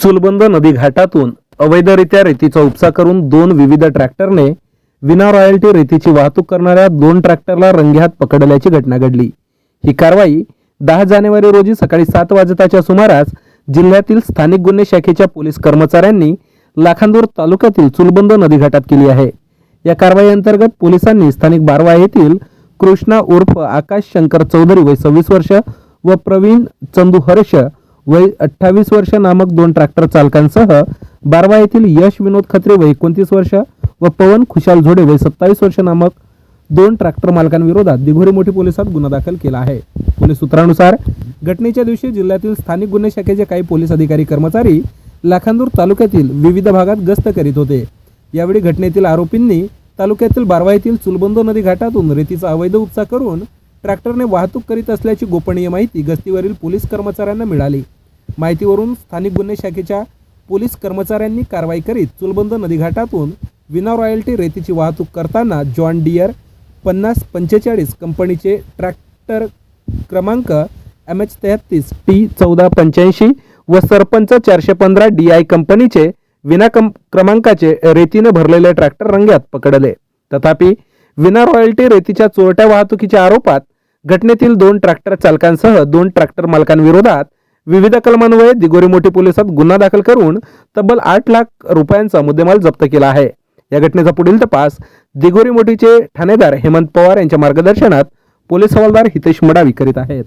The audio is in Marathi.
चुलबंद नदी घाटातून अवैधरित्या रेतीचा उपसा करून दोन विविध ट्रॅक्टरने विना रॉयल्टी रेतीची वाहतूक करणाऱ्या दोन ट्रॅक्टरला रंगेहात पकडल्याची घटना घडली. ही कारवाई दहा जानेवारी रोजी सकाळी सात वाजताच्या सुमारास जिल्ह्यातील स्थानिक गुन्हे शाखेच्या पोलीस कर्मचाऱ्यांनी लाखांदूर तालुक्यातील चुलबंद नदीघाटात केली आहे. या कारवाई अंतर्गत पोलिसांनी स्थानिक बारवा येथील कृष्णा उर्फ आकाश शंकर चौधरी वय सव्वीस वर्ष व प्रवीण चंदू हर्ष वय अठ्ठावीस वर्ष नामक दोन ट्रॅक्टर चालकांसह बारवा येथील यश विनोद खत्रे वय एकोणतीस वर्ष व पवन खुशाल झोडे वय सत्तावीस वर्ष नामक दोन ट्रॅक्टर मालकांविरोधात दिघोरी मोठी पोलिसात गुन्हा दाखल केला आहे. पोलीस सूत्रानुसार घटनेच्या दिवशी जिल्ह्यातील स्थानिक गुन्हे शाखेचे काही पोलीस अधिकारी कर्मचारी लाखांदूर तालुक्यातील विविध भागात गस्त करीत होते. यावेळी घटनेतील आरोपींनी तालुक्यातील बारवा येथील चुलबंदो नदी घाटातून रेतीचा अवैध उपसा करून ट्रॅक्टरने वाहतूक करीत असल्याची गोपनीय माहिती गस्तीवरील पोलीस कर्मचाऱ्यांना मिळाली. माहितीवरून स्थानिक गुन्हे शाखेच्या पोलीस कर्मचाऱ्यांनी कारवाई करीत चुलबंद नदीघाटातून विना रॉयल्टी रेतीची वाहतूक करताना जॉन डियर पन्नास पंचेचाळीस कंपनीचे ट्रॅक्टर क्रमांक एम एच तेहत्तीस टी चौदा पंच्याऐंशी व सरपंच चारशे पंधरा डी आय कंपनीचे विना कं क्रमांकाचे रेतीने भरलेले ट्रॅक्टर रंग्यात पकडले. तथापि विना रॉयल्टी रेतीच्या चोरट्या वाहतुकीच्या आरोपात घटनेतील दोन ट्रॅक्टर चालकांसह दोन ट्रॅक्टर मालकांविरोधात विविध कलमान्वये दिगोरी मोठी पोलिसात गुन्हा दाखल करून तब्बल आठ लाख रुपयांचा मुद्देमाल जप्त केला आहे. या घटनेचा पुढील तपास दिगोरी मोठीचे ठाणेदार हेमंत पवार यांच्या मार्गदर्शनात पोलीस हवालदार हितेश मडावी करीत आहेत.